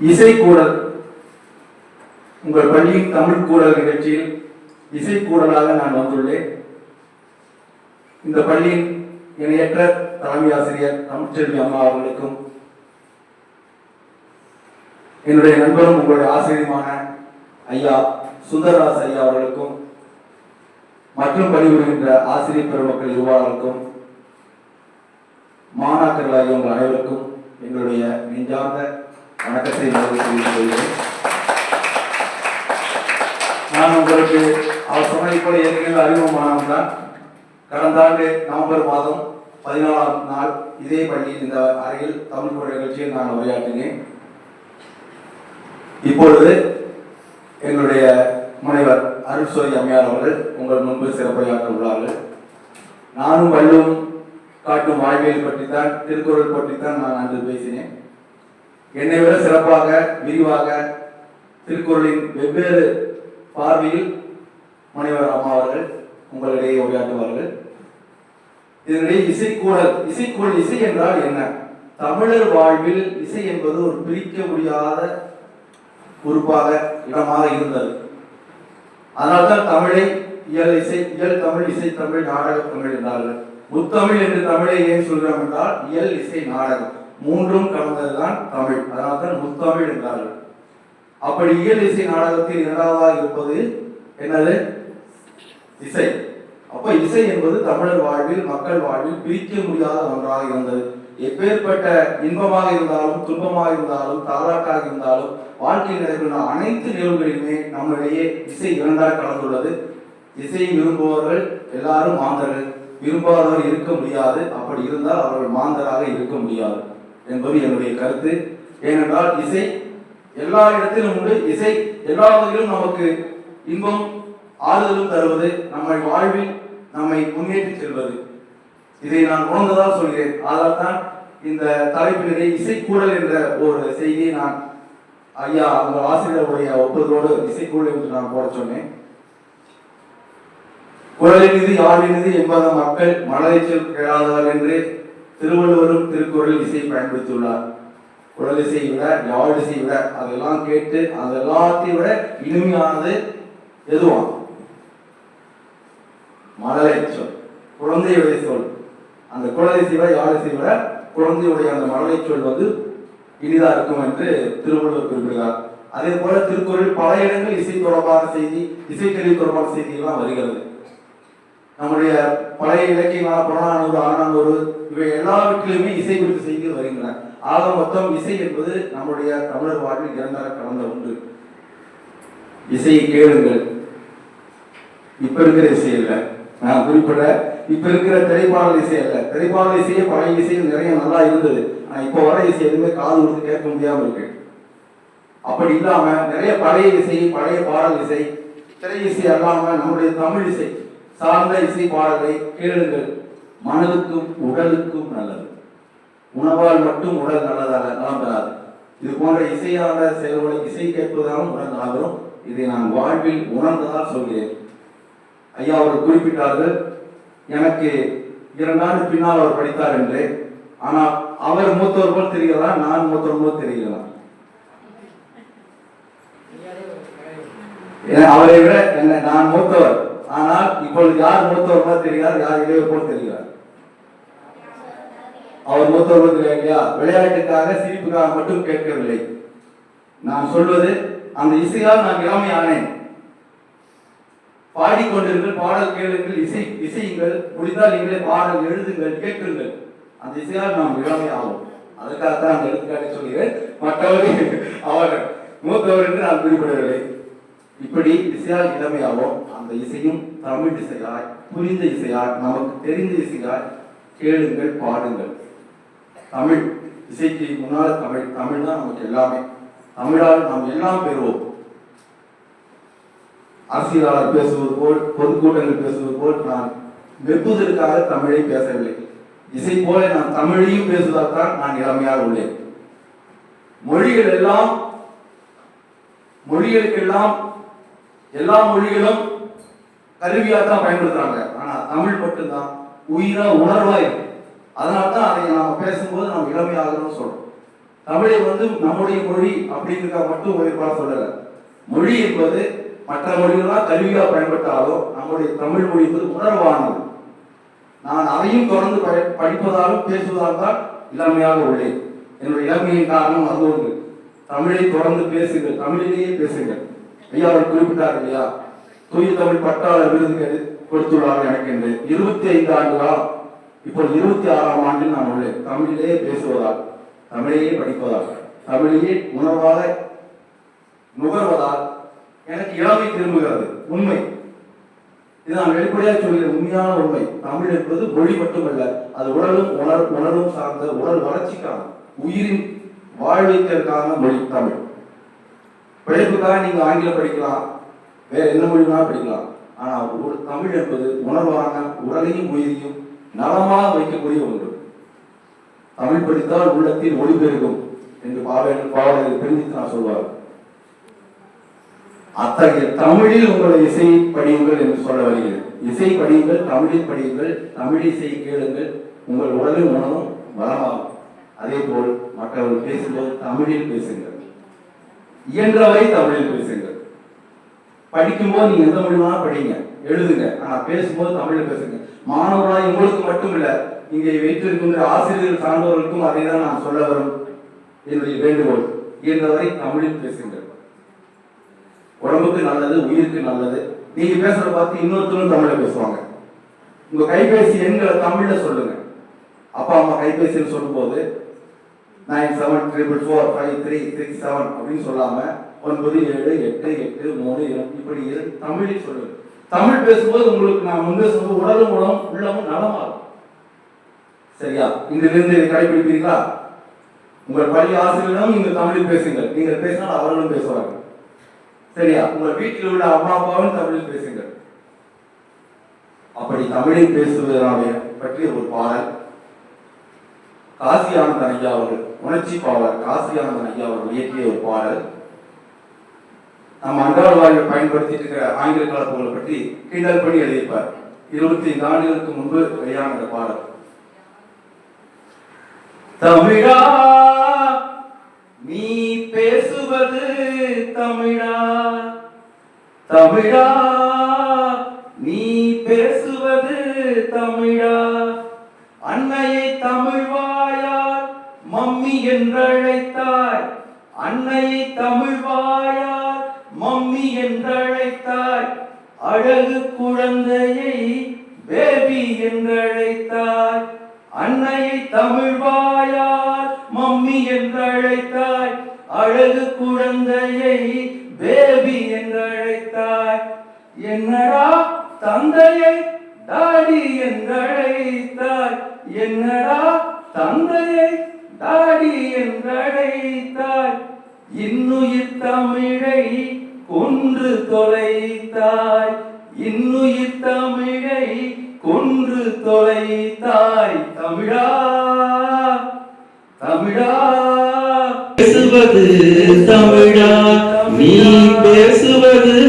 இசைக்கூடல். உங்கள் பள்ளியின் தமிழ் கூடல் நிகழ்ச்சியில் இசைக்கூடலாக நான் வந்துள்ளேன். இந்த பள்ளியின் இணையற்ற தலைமை ஆசிரியர் தமிழ்ச்செல்வி அம்மா அவர்களுக்கும் என்னுடைய நண்பரும் உங்களுடைய ஆசிரியருமான ஐயா சுந்தரராஜ் ஐயா அவர்களுக்கும் மற்றும் பணிபுரிகின்ற ஆசிரியர் பெருமக்கள் இருவாளருக்கும் மாணாக்கர்களாகிய உங்கள் அனைவருக்கும் எங்களுடைய நெஞ்சார்ந்த வணக்கத்தை கொள்கிறேன் நான் உங்களுக்கு அவர் சொன்னதை போல ஏற்கனவே அறிமுகமானவன் தான் கடந்த ஆண்டு நவம்பர் மாதம் பதினாலாம் நாள் இதே பள்ளியில் இந்த அறையில் தமிழ் மொழி நிகழ்ச்சியில் நான் உரையாற்றினேன். இப்பொழுது எங்களுடைய முனைவர் அருள்சோதி அம்மையார் அவர்கள் உங்கள் முன்பு சிறப்புரையாற்ற உள்ளார்கள். நானும் வள்ளுவம் காட்டும் வாழ்வியல் பற்றி தான் திருக்குறள் பற்றி தான் நான் அன்று பேசினேன். என்னை விட சிறப்பாக விரிவாக திருக்குறளின் வெவ்வேறு பார்வையில் முனைவர் அம்மா அவர்கள் உங்களிடையே உரையாற்றுவார்கள். இதனிடையே இசைக்கூடல் இசைக்கூடல் இசை என்றால் என்ன? தமிழர் வாழ்வில் இசை என்பது ஒரு பிரிக்க முடியாத உறுப்பாக இடமாக இருந்தது. அதனால்தான் தமிழை இயல் இசை இயல் தமிழ் இசை தமிழ் நாடக தமிழ் என்றார்கள். முத்தமிழ் என்று தமிழை ஏன் சொல்கிறோம் என்றால் இயல் இசை நாடகம். மூன்றும் கலந்ததுதான் தமிழ். அதனால்தான் முத்தமிழ் என்றார்கள். அப்படி இயல் இசை நாடகத்தில் இரண்டாவதாக இருப்பது என்னது? இசை. அப்ப இசை என்பது தமிழர் வாழ்வில் மக்கள் வாழ்வில் பிரிக்க முடியாத ஒன்றாக இருந்தது. எப்பேற்பட்ட இன்பமாக இருந்தாலும் துன்பமாக இருந்தாலும் தாலாட்டாக இருந்தாலும் வாழ்க்கையில் நடைபெறும் அனைத்து நிகழ்வுகளிலுமே நம்மிடையே இசை இரண்டாக கலந்துள்ளது. இசையை விரும்புபவர்கள் எல்லாரும் மாந்தர்கள். விரும்பாதவர் இருக்க முடியாது. அப்படி இருந்தால் அவர்கள் மாந்தராக இருக்க முடியாது. என்பது என்னுடைய கருத்து. ஏனென்றால் இசை எல்லா இடத்திலும் உண்டு. இசை எல்லா வகையிலும் நமக்கு இன்பம் ஆறுதலும் தருவது நம்மை வாழ்வில் நம்மை முன்னேற்றி செல்வது. இதை நான் உணர்ந்ததால் சொல்கிறேன். அதனால் தான் இந்த தலைப்பினரை இசைக்கூடல் என்ற ஒரு செய்தியை நான் ஐயா அந்த ஆசிரியருடைய ஒப்புதலோடு இசைக்கூடல் என்று நான் போட சொன்னேன். குரலினிது யாழினிது என்பத மக்கள் மலரைச்சல் கேளாதவர் என்று திருவள்ளுவரும் திருக்குறள் இசை பயன்படுத்தியுள்ளார். குரல் இசையை விட யாழ் இசையை விட அதெல்லாம் கேட்டு அது எல்லாத்தையும் விட இனிமையானது எதுவாம்? மழலை சொல். குழந்தையுடைய சொல். அந்த குழந்தை இசை விட யாழ் இசை விட குழந்தையுடைய அந்த மழலை சொல் வந்து இனிதா இருக்கும் என்று திருவள்ளுவர் குறிப்பிடுகிறார். அதே போல திருக்குறள் பல இடங்கள் இசை தொடர்பான செய்தி இசைக்கருவி தொடர்பான செய்திகள்லாம் வருகிறது. நம்முடைய பழைய இலக்கியங்களான புறநானூறு ஆனானூறு இவை எல்லாவற்றிலுமே இசை குறித்து செய்திகள் வருகின்றன. ஆக மொத்தம் இசை என்பது நம்முடைய தமிழர் வாழ்வில் இரண்டாக கலந்த உண்டு இசையை கேளுங்கள். இப்ப இருக்கிற இசை இல்ல நான் குறிப்பிட இப்ப இருக்கிற திரைப்பாடல் இசை அல்ல. திரைப்பாடல் இசையே பழைய இசையும் நிறைய நல்லா இருந்தது. ஆனா இப்ப வர இசை எதுவுமே காது கொடுத்து கேட்க முடியாம இருக்கு. அப்படி இல்லாம நிறைய பழைய இசை பழைய பாடல் இசை திரை இசை அல்லாம நம்முடைய தமிழ் இசை சார்ந்த இசை பாடலை கேளுங்கள். மனதுக்கும் உடலுக்கும் நல்லது. உணவால் மட்டும் உடல் நல்லதாக நலம் பெறாது. இது போன்ற இசையான செயல்களை இசை கேட்பதாலும் உடல் நலம் இதை நான் வாழ்வில் உணர்ந்ததால் சொல்கிறேன். ஐயா அவர்கள் குறிப்பிட்டார்கள் எனக்கு இரண்டு ஆண்டு பின்னால் அவர் படித்தார் என்று. ஆனால் அவர் மூத்தவர் போல் தெரிகிறதா நான் மூத்தவர் போல் ஏன்னா, அவரை விட என்ன நான் மூத்தவர். ஆனால் இப்பொழுது யார் மூத்தவர்களா தெரிகிறார் யார் இளையவர் போல் தெரிகிறார்? அவர் மூத்தவர்கள் போல் இல்லையா? விளையாட்டுக்காக சிரிப்புக்காக மட்டும் கேட்கவில்லை. நான் சொல்வது அந்த இசையால் நான் இளமை ஆனேன் பாடிக்கொண்டிருங்கள் பாடல் கேளுங்கள் இசை இசையுங்கள். முடிந்தால் நீங்களே பாடல் எழுதுங்கள் கேட்குங்கள். அந்த இசையால் நாம் இளமை ஆகும் அதுக்காகத்தான் அந்த எடுத்துக்காட்டை சொல்கிறேன். மற்றவர்கள் அவர் மூத்தவர் என்று நான் குறிப்பிடவில்லை. இப்படி இசையால் இளமையாகும் அந்த இசையும் தமிழ் இசையாய் புரிந்த இசையாய் நமக்கு தெரிந்த இசையாய் கேளுங்கள் பாடுங்கள். தமிழ் இசைக்கு முன்னால் தமிழ் தமிழ் தான் நமக்கு எல்லாமே. தமிழால் நாம் எல்லாம் பெறுவோம். அரசியலாளர் பேசுவது போல் பொதுக்கூட்டங்கள் பேசுவது போல் நான் வெப்புதலுக்காக தமிழை பேசவில்லை. இசை போல நான் தமிழையும் பேசுவதால் தான் நான் இளமையாக உள்ளேன். மொழிகள் எல்லாம் மொழிகளுக்கெல்லாம் எல்லா மொழிகளும் கருவியாக தான் பயன்படுத்துறாங்க. ஆனா தமிழ் மட்டும்தான். உயிரா உணர்வா இருக்கு. அதனால தான் அதை நாம பேசும்போது நம்ம இளமையாகணும்னு சொல்றோம். தமிழை வந்து நம்முடைய மொழி அப்படிங்கிறத மட்டும் உயர்வாக சொல்லல. மொழி என்பது மற்ற மொழிகள்லாம் கருவியாக பயன்பட்டாலும் நம்முடைய தமிழ் மொழி என்பது உணர்வானது. நான் அதையும் தொடர்ந்து ப- படிப்பதாலும் பேசுவதாலும் தான் இளமையாக உள்ளேன். என்னுடைய இளமையின் காரணம் அது ஒன்று தமிழை தொடர்ந்து பேசுங்கள். தமிழிலேயே பேசுங்கள். ஐயா அவர் குறிப்பிட்டார் இல்லையா? தூய தமிழ் பட்டாளர் விருதுகள் கொடுத்துள்ளார் நினைக்கின்றேன் இருபத்தி ஐந்து ஆண்டுகளா இப்போ இருபத்தி ஆறாம் ஆண்டில் நான் உள்ளேன். தமிழிலேயே பேசுவதால் தமிழையே படிப்பதால் தமிழையே உணர்வாக நுகர்வதால் எனக்கு இளமை திரும்புகிறது. உண்மை. இது நான் வெளிப்படையாக சொல்கிறேன். உண்மையான உண்மை. தமிழ் என்பது மொழி மட்டுமல்ல அது உடலும் உணர் உணர்வும் சார்ந்த உடல் வளர்ச்சிக்கான உயிரின் வாழ்விற்கான மொழி தமிழ். பிழைப்புக்காக நீங்க ஆங்கிலம் படிக்கலாம். வேற எந்த மொழி வேணாலும் படிக்கலாம். ஆனா ஒரு தமிழ் என்பது உணர்வான உடலையும் உயிரையும் நலமாக வைக்கக்கூடிய ஒன்று. தமிழ் படித்தால் உள்ளத்தில் ஒளி பெருகும் என்று பாவையன் பாவலர்கள் பிரிந்து நான் சொல்வார். அத்தகைய தமிழில் உங்களை இசை படியுங்கள் என்று சொல்ல வருகிறது இசை படியுங்கள் தமிழில் படியுங்கள் தமிழ் இசை கேளுங்கள். உங்கள் உடலும் உணவும் வளமாகும் அதே போல் மற்றவர்கள் பேசும்போது தமிழில் பேசுங்கள். இயன்றவரை தமிழில் பேசுங்கள். படிக்கும்போது நீங்க எந்த மொழி வேணாலும் படிங்க. எழுதுங்க. ஆனா பேசும்போது தமிழ்ல பேசுங்க. மாணவர்களாய் உங்களுக்கு மட்டும் இல்ல இங்கே வைத்திருக்கின்ற ஆசிரியர்கள் சார்ந்தவர்களுக்கும் அதை தான் நான் சொல்ல வரும். என்னுடைய வேண்டுகோள். இயன்றவரை தமிழில் பேசுங்கள். உடம்புக்கு நல்லது உயிருக்கு நல்லது. நீங்க பேசுற பார்த்து இன்னொருத்தரும் தமிழ்ல பேசுவாங்க. உங்க கைபேசி எண்களை தமிழ்ல சொல்லுங்க. அப்பா அம்மா கைபேசின்னு சொல்லும்போது nine seven triple four five three six seven அப்படின்னு சொல்லாம ஒன்பது ஏழு எட்டு எட்டு மூணு இரண்டு இப்படி இரு- தமிழில் சொல்லுங்கள் தமிழ் பேசும்போது உங்களுக்கு நான் முன்பே சொன்ன உடலும் உடலும் உள்ளமும் நலமாகும். சரியா? இங்கிருந்து இதை கடைபிடிப்பீங்களா உங்கள் பள்ளி ஆசிரியரிடம் நீங்கள் தமிழில் பேசுங்கள். நீங்கள் பேசினால் அவர்களும் பேசுவார்கள். சரியா? உங்கள் வீட்டில் உள்ள அம்மா அப்பாவும் தமிழில் பேசுங்கள். அப்படி தமிழில் பேசுவதனாலே பற்றிய ஒரு பாடல் காசியானந்தன் ஐயா அவர்கள் உணர்ச்சி பாவலர் காசியானந்தன் ஐயா அவர்கள் இயற்றிய ஒரு பாடல். நம்ம அன்றாட வாழ்வில் பயன்படுத்திட்டு இருக்கிற ஆங்கில கலப்புகளை பற்றி கிண்டல் பண்ணி எழுதியிருப்பார். இருபத்தி ஐந்து ஆண்டுகளுக்கு முன்பு வெளியான இந்த பாடல். தமிழா நீ பேசுவது தமிழா? தமிழா நீ பேசுவது தமிழா? அன்னையை தமிழ் என்றழைத்தாய். அன்னையை தமிழ்வாயார் மம்மி என்றழைத்தாய். அழகு குழந்தையை பேபி என்றழைத்தாய். அன்னையை தமிழ் வாயால் மம்மி என்றழைத்தாய். அழகு குழந்தையை பேபி என்றழைத்தாய். என்னடா தந்தையை டாடி என்றழைத்தாய். என்னடா தந்தையை இன்னுயிர் தமிழை கொன்று தொலைத்தாய். இன்னுயிர் தமிழை கொன்று தொலைத்தாய். தமிழா தமிழா. பேசுவது தமிழா நீ பேசுவது